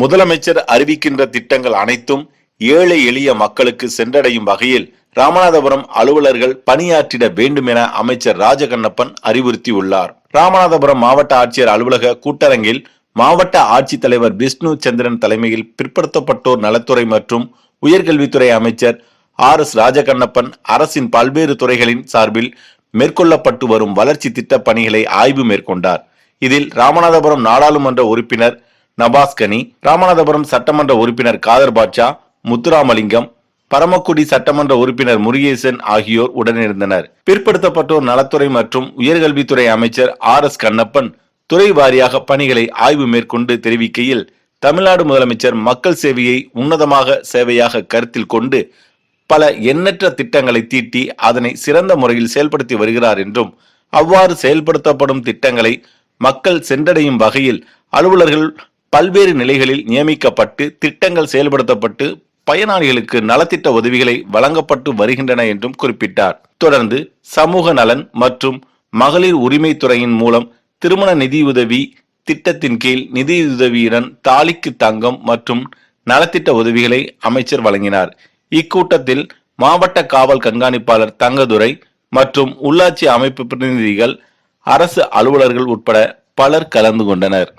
முதலமைச்சர் அறிவிக்கின்ற திட்டங்கள் அனைத்தும் ஏழை எளிய மக்களுக்கு சென்றடையும் வகையில் ராமநாதபுரம் அலுவலர்கள் பணியாற்றிட வேண்டும் என அமைச்சர் ராஜகண்ணப்பன் அறிவுறுத்தியுள்ளார். ராமநாதபுரம் மாவட்ட ஆட்சியர் அலுவலக கூட்டரங்கில் மாவட்ட ஆட்சித்தலைவர் விஷ்ணு சந்திரன் தலைமையில் பிற்படுத்தப்பட்டோர் நலத்துறை மற்றும் உயர்கல்வித்துறை அமைச்சர் ஆர் எஸ் ராஜகண்ணப்பன் அரசின் பல்வேறு துறைகளின் சார்பில் மேற்கொள்ளப்பட்டு வரும் வளர்ச்சி திட்ட பணிகளை ஆய்வு மேற்கொண்டார். இதில் ராமநாதபுரம் நாடாளுமன்ற உறுப்பினர் நபாஸ்கனி ராமநாதபுரம் சட்டமன்ற உறுப்பினர் காதர் பாட்சா முத்துராமலிங்கம் பரமக்குடி சட்டமன்ற உறுப்பினர் முருகேசன் ஆகியோர் உடனிருந்தனர். பிற்படுத்தப்பட்டோர் நலத்துறை மற்றும் உயர்கல்வித்துறை அமைச்சர் ஆர் எஸ் கண்ணப்பன் துறை வாரியாக பணிகளை ஆய்வு மேற்கொண்டு தெரிவிக்கையில் தமிழ்நாடு முதலமைச்சர் மக்கள் சேவையை உன்னதமாக சேவையாக கருத்தில் கொண்டு பல எண்ணற்ற திட்டங்களை தீட்டி அதனை சிறந்த முறையில் செயல்படுத்தி வருகிறார் என்றும் அவ்வாறு செயல்படுத்தப்படும் திட்டங்களை மக்கள் சென்றடையும் வகையில் அலுவலர்கள் பல்வேறு நிலைகளில் நியமிக்கப்பட்டு திட்டங்கள் செயல்படுத்தப்பட்டு பயனாளிகளுக்கு நலத்திட்ட உதவிகளை வழங்கப்பட்டு வருகின்றன என்றும் குறிப்பிட்டார். தொடர்ந்து சமூக நலன் மற்றும் மகளிர் உரிமைத்துறையின் மூலம் திருமண நிதியுதவி திட்டத்தின் கீழ் நிதியுதவியுடன் தாலிக்கு தங்கம் மற்றும் நலத்திட்ட உதவிகளை அமைச்சர் வழங்கினார். இக்கூட்டத்தில் மாவட்ட காவல் கண்காணிப்பாளர் தங்கதுரை மற்றும் உள்ளாட்சி அமைப்பு பிரதிநிதிகள் அரசு அலுவலர்கள் உட்பட பலர் கலந்து கொண்டனர்.